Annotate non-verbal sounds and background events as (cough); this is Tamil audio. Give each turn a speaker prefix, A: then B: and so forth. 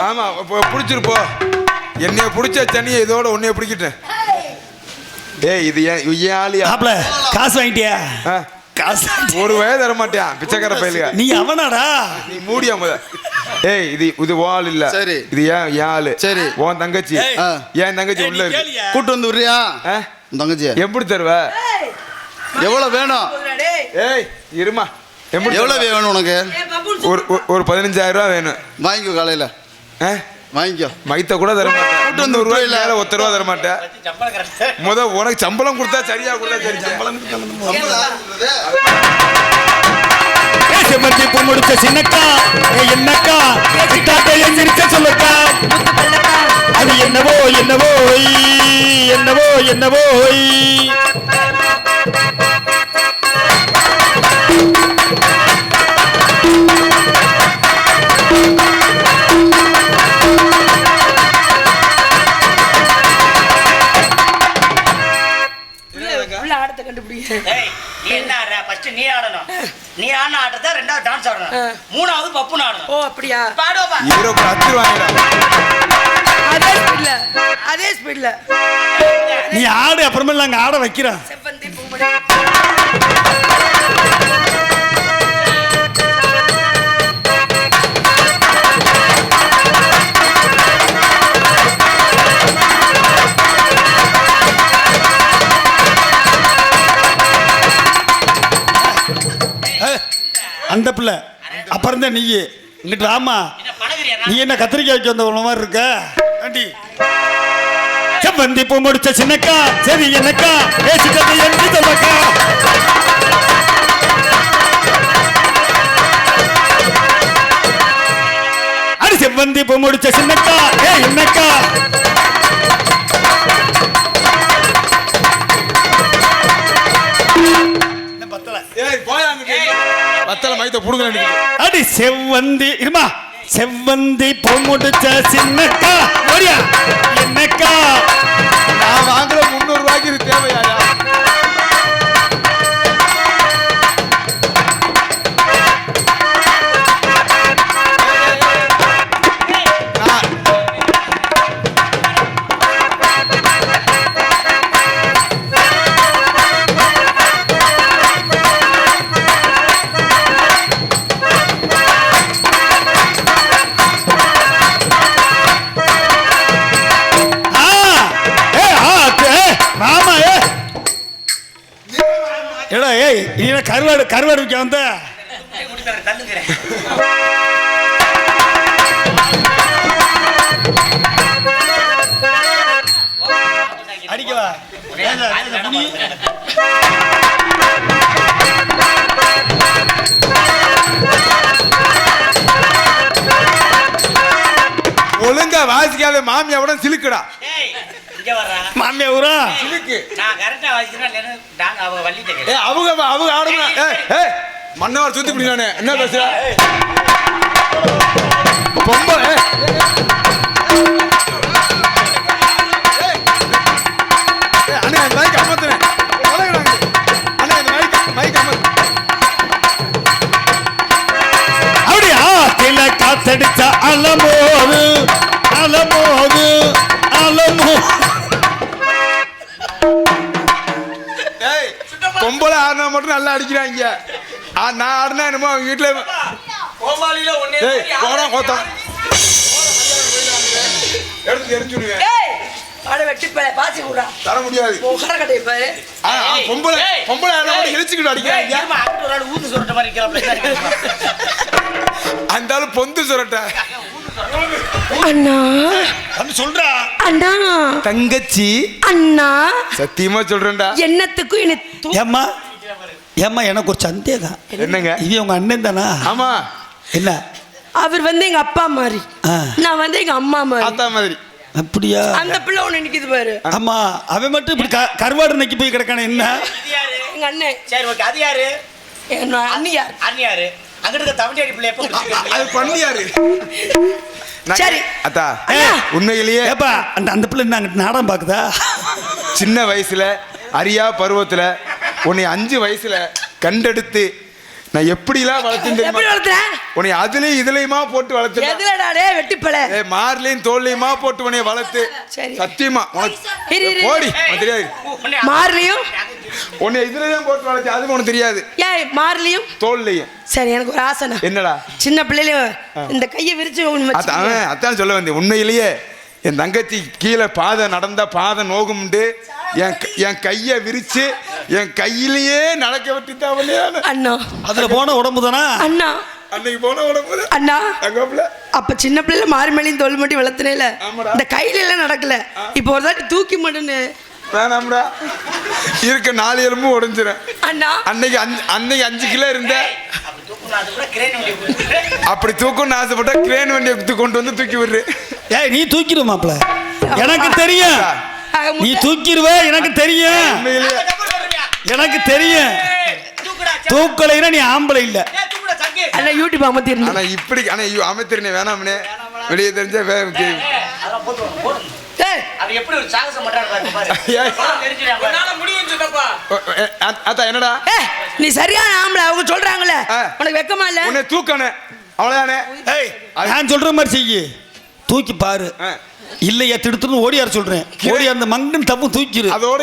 A: ஆமா இப்போ பிடிச்சிருப்போ என்னைய பிடிச்ச தண்ணியை இதோட உன்னைய பிடிக்கிட்டேன். ஏய் இது ஏன் ஏன் ஆளியா?
B: மாப்பிள காசு வாங்கிட்டியா?
A: ஆ,
B: காசு?
A: ஒரு வயது தர மாட்டேன் பிச்சைக்கார பயிலுக
B: நீ அவனாடா?
A: நீ மூடியா முத. ஏய் இது இது ஆள் இல்ல.
C: சரி.
A: இது ஏன் ஆளு?
C: சரி.
A: உன் தங்கச்சி. என் தங்கச்சி உள்ள இருக்கு?
C: கூட்டு வந்து விடுறியா?
A: ஆ?
C: உன் தங்கச்சிய.
A: எப்படி தருவ?
C: எவ்வளவு வேணும்?
A: ஏய் இருமா.
C: எவ்வளவு? வேணும் உனக்கு?
A: ஒரு ஒரு- பதினஞ்சாயிரம் ரூபா வேணும்.
C: வாங்கிக்கோ காலையில? வாங்கிக்கோ.
A: மைத்த கூட தர மாட்டேன்.
C: வந்து
A: முந்நூறு ரூபாய். மேல ஒத்த ரூபா தர மாட்டேன். முத உனக்கு சம்பளம் கொடுத்தா சரியா கொடுத்தா சரி சம்பளம்
B: ஏ செவ்வந்தி பூ முடிச்ச சின்னக்கா. ஏ என்னக்கா? கிட்டாட்ட எந்திரிக்க சொல்லக்கா. அது என்னவோ என்னவோ என்னவோ என்னவோ
D: நீ என்ன ஆடுற? ஃபர்ஸ்ட் நீ ஆடணும். நீ ஆடின ஆட்டத்தை ரெண்டாவது டான்ஸ் ஆடணும். மூணாவது பப்புன்னு ஆடணும்
E: ஓ அப்படியா?
D: பாடுவா
A: ஹீரோ வாங்கிடா
E: அதே ஸ்பீட்ல அதே ஸ்பீட்ல
B: நீ ஆடு அப்புறமே நாங்க ஆட வைக்கிறோம்
E: செவ்வந்தி பூமணி
B: அந்த பிள்ளை அப்புறம் தான் நீ இங்கிட்டு ஆமா நீ என்ன கத்திரிக்காய் வைக்க வந்த மாதிரி இருக்க? ஆண்டி செவ்வந்தி பூ முடிச்ச சின்னக்கா சரி என்னக்கா சிக்கத்தை என்று சொல்லக்கா அடி செவ்வந்தி பூ முடிச்ச சின்னக்கா ஏ என்னக்கா? பத்தல.
A: ஏய் போயா அங்கிட்டு. பத்தல மைத்த புடுங்க
B: அடி செவ்வந்தி இருமா? செவ்வந்தி பூ முடிச்ச சின்னக்கா. ஓடியா? என்னக்கா?
A: நான் வாங்குற முந்நூறு ரூபாய்க்கு இது தேவையாடா
B: என்ன கருவாடு கருவாடு விற்க வந்த? அடிக்கவா
A: ஒழுங்கா வாசிக்காத மாமியாவோட சிலுக்குடா.
D: ஏய் இங்க வர்றா. இல்லைன்னு டாங்க அவங்க.
A: அவங்க ஏய் மன்னவர் சுத்தி பிடி நானே என்ன பேசுற? பொம்பளை நல்லா அடிக்கிறாங்க? ஆ, நான் ஆடினா என்னமோ அவங்க வீட்டுல போடா கோத்தம் எடுத்து
E: கூடா
A: தர முடியாது. பொம்பளை. பொம்பளை இழிச்சுக்கிட்டு அடிக்கிறாங்க. அந்த ஆளு பொந்து சுரட்ட.
E: அண்ணா
B: சொல்றா.
E: அண்ணா.
A: தங்கச்சி.
E: அண்ணா.
A: சத்தியமா சொல்றேன்டா.
E: என்னத்துக்கும் என்னை தூ-
B: ஏம்மா? ஏம்மா எனக்கு ஒரு சந்தேகம்.
A: என்னங்க?
B: இது உங்க அண்ணன் தானா?
A: ஆமா.
B: என்ன?
E: அவர் வந்து எங்க அப்பா மாதிரி.
B: ஆ.
E: நான் வந்து எங்க அம்மா மாதிரி.
A: ஆத்தா மாதிரி.
B: அப்படியா?
E: அந்த பிள்ளை ஒண்ணு நிக்குது பாரு.
B: ஆமா அவன் மட்டும் இப்படி க- கருவாடு நக்கி போய் கிடக்கான என்ன?
E: எங்க அண்ணன்.
D: சரி ஓகே அது யாரு?
E: அண்ணியார்
D: அண்ணி யாரு? அங்கிட்டு இருக்க தமிழ் பிள்ளை எப்போ?
A: அது பண்ணியாரு நான் (laughs)
E: சரி.
A: அத்தா. உண்மையிலேயே
B: ஏப்பா அந்த அந்த பிள்ளை என்ன அங்கிட்டு நாடகம் பாக்குதா
A: சின்ன வயசுல அறியா பருவத்துல உன்னை அஞ்சு வயசுல கண்டெடுத்து நான் எப்படிலாம் வளர்த்தேன் உன்னை அதுலயும் இதுலயுமா போட்டு
E: டே வெட்டிப்பல
A: ஏய் மார்லையும் தோல்லையுமா போட்டு உன்னை வளர்த்து.
E: சரி.
A: சத்தியமா. போடி உனக்கு தெரியாது.
E: மார்லியும்?
A: உன்னை இதுலயும் போட்டு வளர்த்து அது உனக்கு தெரியாது.
E: ஏன் மார்லியும்?
A: தோல்லையும்.
E: சரி எனக்கு ஒரு ஆசைண்ணா
A: என்னடா?
E: சின்ன பிள்ளையில இந்த கையை விரிச்சு
A: அதான் சொல்ல வந்தேன் உண்மையிலேயே என் தங்கச்சி கீழே பாதை நடந்தா பாதை நோகும்ண்டு. என் க- என் கையை விரிச்சு என் கையிலேயே நடக்க விட்டுட்டான்
E: அண்ணா.
B: அதுல போன உடம்பு தானா?
E: அண்ணா.
A: அன்னைக்கு போன உடம்பு
E: அண்ணா.
A: தங்கப்புல
E: அப்ப சின்ன பிள்ளைல மாறி மேலையும் தோல் மட்டும் வளர்த்துனேல. இந்த கையில எல்லாம் நடக்கல. இப்போ ஒரு தாட்டி தூக்கி மட்டுன்னு
A: வேணாம்டா. இருக்க நாலு எலும்பும் உடைஞ்சிரும்.
E: அண்ணா.
A: அன்னைக்கு அஞ்சு அன்னைக்கு அஞ்சு கிலோ இருந்த.
D: அப்படி
A: தூக்கணும்னு ஆசைப்பட்டா கிரேன் வண்டியை கொண்டு வந்து தூக்கி விடுறு
B: ஏய் நீ தூக்கிடு மாப்ள எனக்கு தெரியும். நீ தூக்கிடுவ எனக்கு தெரியும். எனக்கு தெரியும்.
D: தூக்குடா
B: தூக்கலைன்னா நீ ஆம்பளை இல்ல.
D: ஏய், தூக்குடா சங்கு
E: அண்ணா யூடியூப் அமர்த்தி இருந்து
A: ஆனா இப்படி ஆனா ஐயோ அமைத்திருந்தே வேணாம்னே. வெளியே தெரிஞ்சா என்னடா?
E: நீ சரியான ஆம்பளை அவங்க சொல்றாங்கல்ல.
A: ஆ.
E: உனக்கு வெக்கமா இல்ல?
A: உன்னை தூக்கணும். அவ்வளவுதானே?
B: ஏய் நான் சொல்ற மாதிரி செய்யு. தூக்கி பாரு.
A: ஆ.
B: இல்லையா திடுத்துன்னு ஓடியார சொல்றேன். ஓடியார் அந்த மங்கன் தப்பு தூக்கிடு
A: அதோட